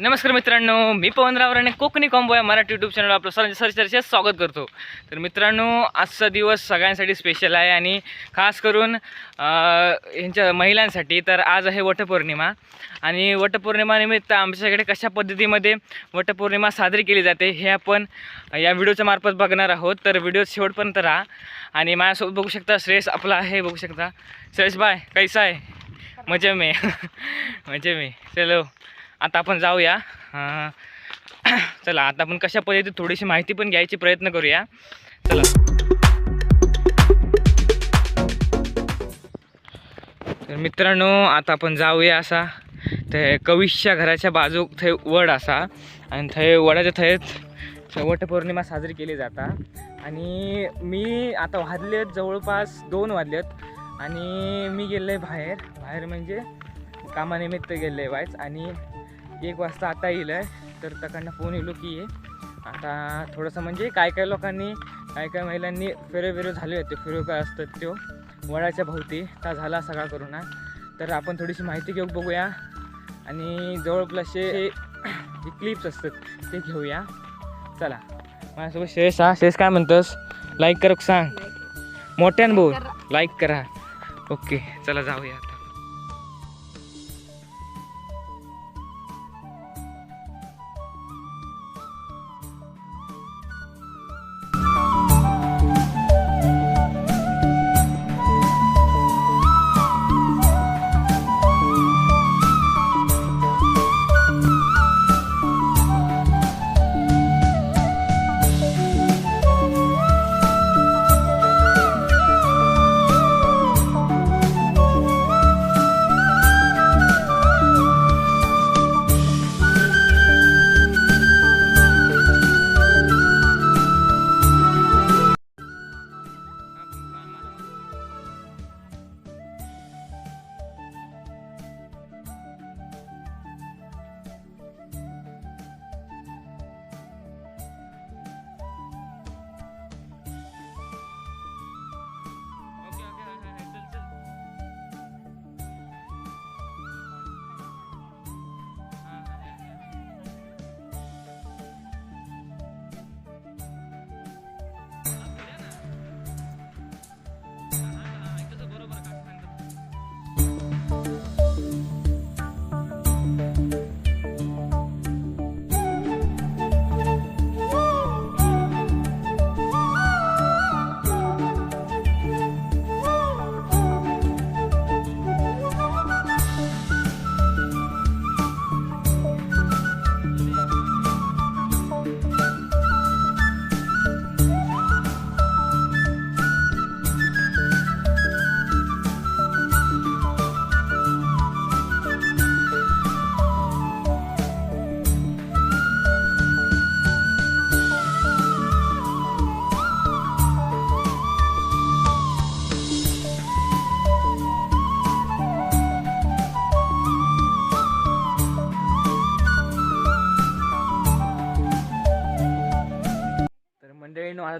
नमस्कार मित्रांनो मी पवनराव आणि कोकणी कॉम्बो या मराठी यूट्यूब चॅनल आपलं सर सरचर्चे स्वागत करतो. तर मित्रांनो आजचा दिवस सगळ्यांसाठी स्पेशल आहे आणि खास करून ह्यांच्या महिलांसाठी तर आज आहे वटपौर्णिमा. आणि वटपौर्णिमानिमित्त आमच्याकडे कशा पद्धतीमध्ये वटपौर्णिमा साजरी केली जाते हे आपण या व्हिडिओच्या मार्फत बघणार आहोत. तर व्हिडिओ शेवटपर्यंत राहा आणि माझ्यासोबत बघू शकता श्रेयस आपला आहे बघू शकता. श्रेयस बाय कैसा आहे? मजे मी मजे में चलो. आता आपण जाऊया. चला आता आपण कशा पद्धतीत थोडीशी माहिती पण घ्यायची प्रयत्न करूया. चला. तर मित्रांनो आता आपण जाऊया असा. ते कविशच्या घराच्या बाजूक थंय वड असा. आणि थंय वडाच्या थंयच वटपौर्णिमा साजरी केली जाता. आणि मी आता वाजलेत जवळपास दोन वाजलेत. आणि मी गेलो आहे बाहेर. बाहेर म्हणजे कामानिमित्त गेले वायच आणि एक वाजता आता येईल आहे. तर तकडनं फोन येलो की ये आता थोडंसं म्हणजे काय काय लोकांनी काय काय महिलांनी फेरे फेरे झाले होते फेरे काय असतात त्यो. वडाच्या भोवती त्या झाला सगळा करून. तर आपण थोडीशी माहिती घेऊ बघूया. आणि जवळपासचे जे क्लिप्स असतात ते घेऊया. चला. माझ्यासोबत शेष हा. शेष काय म्हणतोस? लाईक कर सांग? मोठ्यान बोल. लाईक करा. ओके चला जाऊया.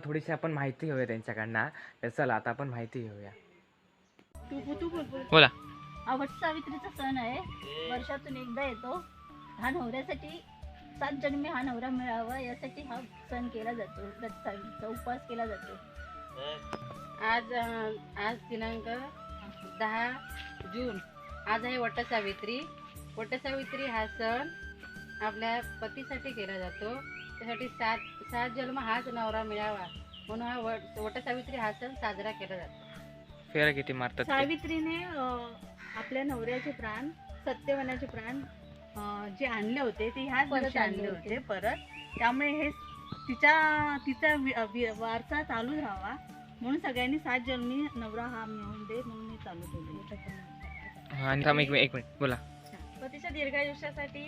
थोडीशी आपण माहिती घेऊया त्यांच्याकडनं. तर चला आता आपण माहिती घेऊया. बोला हा वट सावित्रीचा सण आहे. वर्षातून एकदा येतो. हा नवऱ्यासाठी सात जन्मी हा नवरा मिळावा यासाठी हा सण केला जातो. वट सावित्रीचा उपवास केला जातो. आज अं, आज दिनांक दहा जून. आज आहे वटसावित्री. वटसावित्री हा सण आपल्या पतीसाठी केला जातो. त्यासाठी सात सात जन्म हाच नवरा मिळावा. म्हणून हा वट वटसावित्री हा सण साजरा केला जातो. फेरा किती मारतात? सावित्रीने आपल्या नवऱ्याचे प्राण सत्यवनाचे प्राण जे आणले होते ते ह्याच परत वर्षी आणले होते. परत. त्यामुळे हे तिच्या तिचा वारसा चालू राहावा. म्हणून सगळ्यांनी सात जन्मी नवरा हा मिळवून दे म्हणून हे चालू हा, मिनिट एक मिनिट. बोला. पतीच्या दीर्घायुष्यासाठी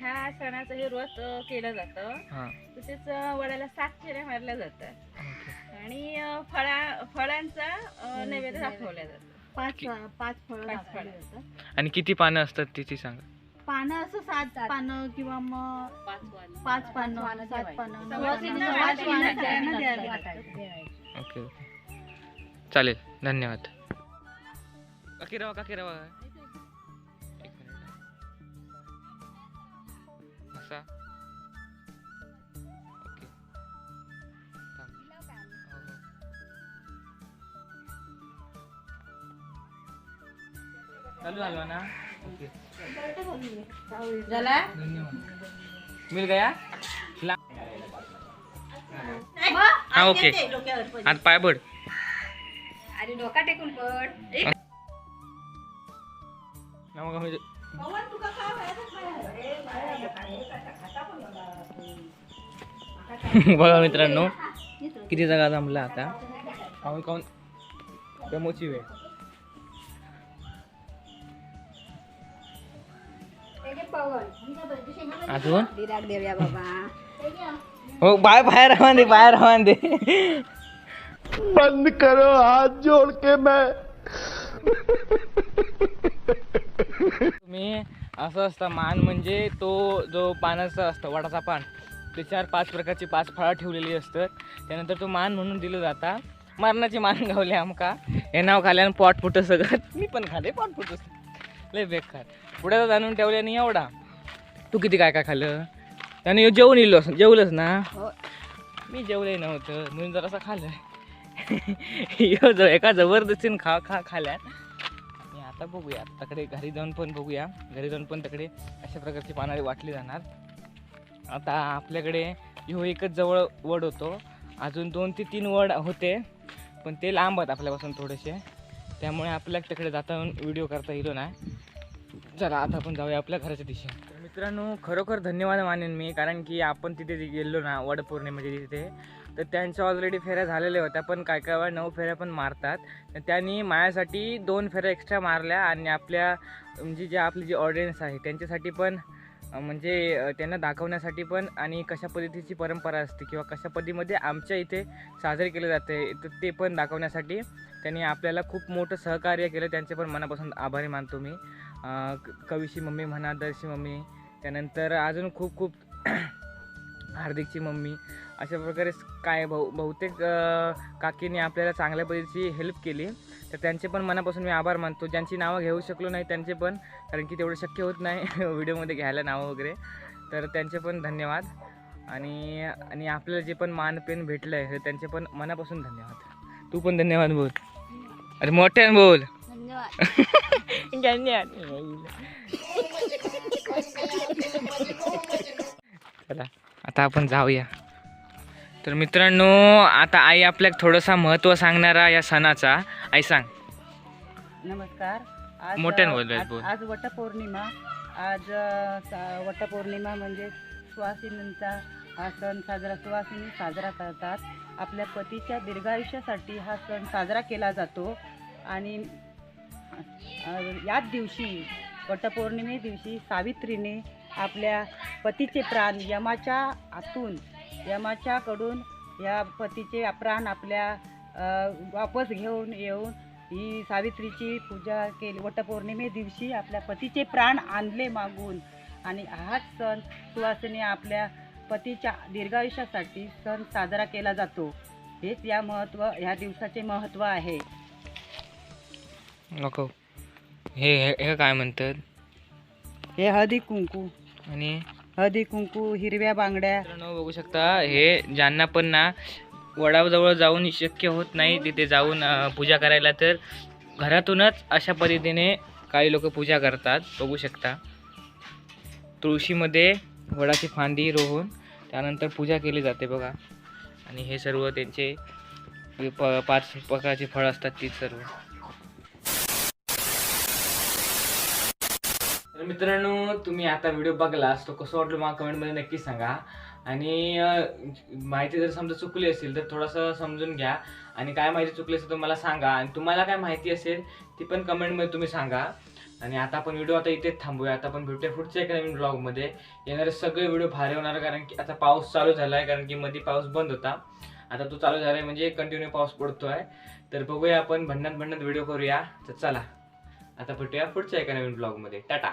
ह्या सणाचं हे व्रत केलं जातं. हां. तसेच अ, वडाला सात फेऱ्या मारल्या जातात. ओके. आणि अ, फळा फळांचा अ, नैवेद्य दाखवला जातो. पाच पाच फळं पाच दाखवली फळं. जातात. आणि किती पानं असतात ती ती सांगा? पानं असं सात पानं किंवा मग पाच पानं. पानं सात. पानं पानं. द्यावी लागतात ओके ओके. चालेल. धन्यवाद. काकी राहा काकी राहा असा ओके. हो, हो. चालू झालं ना? ओके. झाला? मिल गया? हा ओके. आता पाय पड आणि डोका टेकून पड मग बघा मित्रांनो किती जागा जमला आता. खाऊन खाऊन दमोची वेळ. अजून? हो बाय बाहेर राहा दे बाहेर राहा दे. बंद करो हाथ जोड़ के मैं. तुम्ही असं असतं मान म्हणजे तो जो पानाचा असतं वडाचा पान त्याच्यावर पाच प्रकारची पाच फळं ठेवलेली असतात त्यानंतर तो मान म्हणून दिलं जाता. मरणाची मान गावले आमका. हे नाव खाल्यानं पोट फुट सगळं. मी पण खाले पोट फुट लय बेकार. पुढे जाणून ठेवल्याने एवढा. तू किती काय काय खाल्लं? त्याने जेवून इलोस जेवलंस ना? हो. मी जेवले नव्हतं म्हणून जरासं खाल्लं. एका जबरदस्तीने खा खा खाल्या आता बघूया. तकडे घरी जाऊन पण बघूया. घरी जाऊन पण तकडे अशा प्रकारची पानारी वाटली जाणार. आता आपल्याकडे ह्यो एकच जवळ वड होतो. अजून दोन ते तीन वड होते पण ते लांब आहेत आपल्यापासून थोडेसे. त्यामुळे आपल्या तिकडे जाता व्हिडिओ करता येलो नाही चला आता आपण जाऊया आपल्या घराच्या दिशेने मित्रांनो खरोखर धन्यवाद मानेन मी कारण की आपण तिथे जे गेलो ना वड पौर्णिमेच्या तिथे. तर त्यांच्या ऑलरेडी फेऱ्या झालेल्या होत्या पण काय काय वेळा नऊ फेऱ्या पण मारतात. तर त्यांनी माझ्यासाठी दोन फेऱ्या एक्स्ट्रा मारल्या आणि आपल्या म्हणजे जे आपली जी ऑडियन्स आहे त्यांच्यासाठी पण म्हणजे त्यांना दाखवण्यासाठी पण आणि कशा पद्धतीची परंपरा असते किंवा कशा पद्धतीमध्ये आमच्या इथे साजरे केले जाते तर ते पण दाखवण्यासाठी त्यांनी आपल्याला खूप मोठं सहकार्य केलं. त्यांचे पण मनापासून आभारी मानतो मी. अं, कवीची मम्मी म्हणा दर्शी मम्मी त्यानंतर अजून खूप खूप हार्दिकची मम्मी अशा प्रकारे काय बहु बहुतेक काकीने आपल्याला चांगल्या पद्धतीची हेल्प केली. तर त्यांचे पण मनापासून मी आभार मानतो. ज्यांची नावं घेऊ शकलो नाही त्यांचे पण कारण की तेवढं शक्य होत नाही व्हिडिओमध्ये घ्यायला नावं वगैरे. तर त्यांचे पण धन्यवाद. आणि आणि आपल्याला जे पण मानपेन भेटलं आहे त्यांचे पण मनापासून धन्यवाद. तू पण धन्यवाद बोल. अरे मोठ्याने बोल. चला आता आपण जाऊया. तर मित्रांनो आता आई आपल्याला थोडंसं महत्त्व सांगणारा या सणाचा. आई सांग. नमस्कार. आज मोठ्यानं बोल, आज- बोल. आज वटपौर्णिमा. आज अ, सा- वटपौर्णिमा म्हणजे सुवासिनींचा हा सण साजरा सुवासिनी साजरा करतात. आपल्या पतीच्या दीर्घायुष्यासाठी हा सण साजरा केला जातो. आणि अ, याच दिवशी वटपौर्णिमे दिवशी सावित्रीने आपल्या पतीचे प्राण यमाच्या आतून यमाच्याकडून या पतीचे प्राण आपल्या वापस घेऊन येऊन ही सावित्रीची पूजा केली. वटपौर्णिमे दिवशी आपल्या पतीचे प्राण आणले मागून. आणि हाच सण सुवासिनी आपल्या पतीच्या दीर्घायुष्यासाठी सण साजरा केला जातो. हेच या महत्त्व ह्या दिवसाचे महत्त्व आहे. नको. हे हे हे काय म्हणतात? हे हळदी कुंकू. आणि हळदी कुंकू हिरव्या बांगड्या. मित्रांनो बघू शकता हे ज्यांना पण ना वडाजवळ जाऊन शक्य होत नाही तिथे जाऊन पूजा करायला तर घरातूनच अशा पद्धतीने काही लोक पूजा करतात बघू शकता. तुळशीमध्ये वडाची फांदी रोवून त्यानंतर पूजा केली जाते बघा. आणि हे सर्व त्यांचे प पाच प्रकारचे फळं असतात ती सर्व. मित्रांनो तुम्ही आता व्हिडिओ बघलास तो कसं वाटलं मला कमेंटमध्ये नक्की सांगा. आणि माहिती जर समजा चुकली असेल तर थोडंसं समजून घ्या. आणि काय माहिती चुकली असेल तर मला सांगा. आणि तुम्हाला काय माहिती असेल ती पण कमेंटमध्ये तुम्ही सांगा. आणि आता आपण व्हिडिओ आता इथेच थांबूया. आता आपण भेटूया पुढच्या एका नवीन ब्लॉगमध्ये येणारे सगळे व्हिडिओ भारी होणार कारण की आता पाऊस चालू झाला आहे कारण की मध्ये पाऊस बंद होता. आता तो चालू झाला आहे म्हणजे कंटिन्यू पाऊस पडतो आहे तर बघूया आपण भन्नात भन्नात व्हिडिओ करूया. तर चला आता भेटूया पुढच्या एका नवीन ब्लॉगमध्ये टाटा!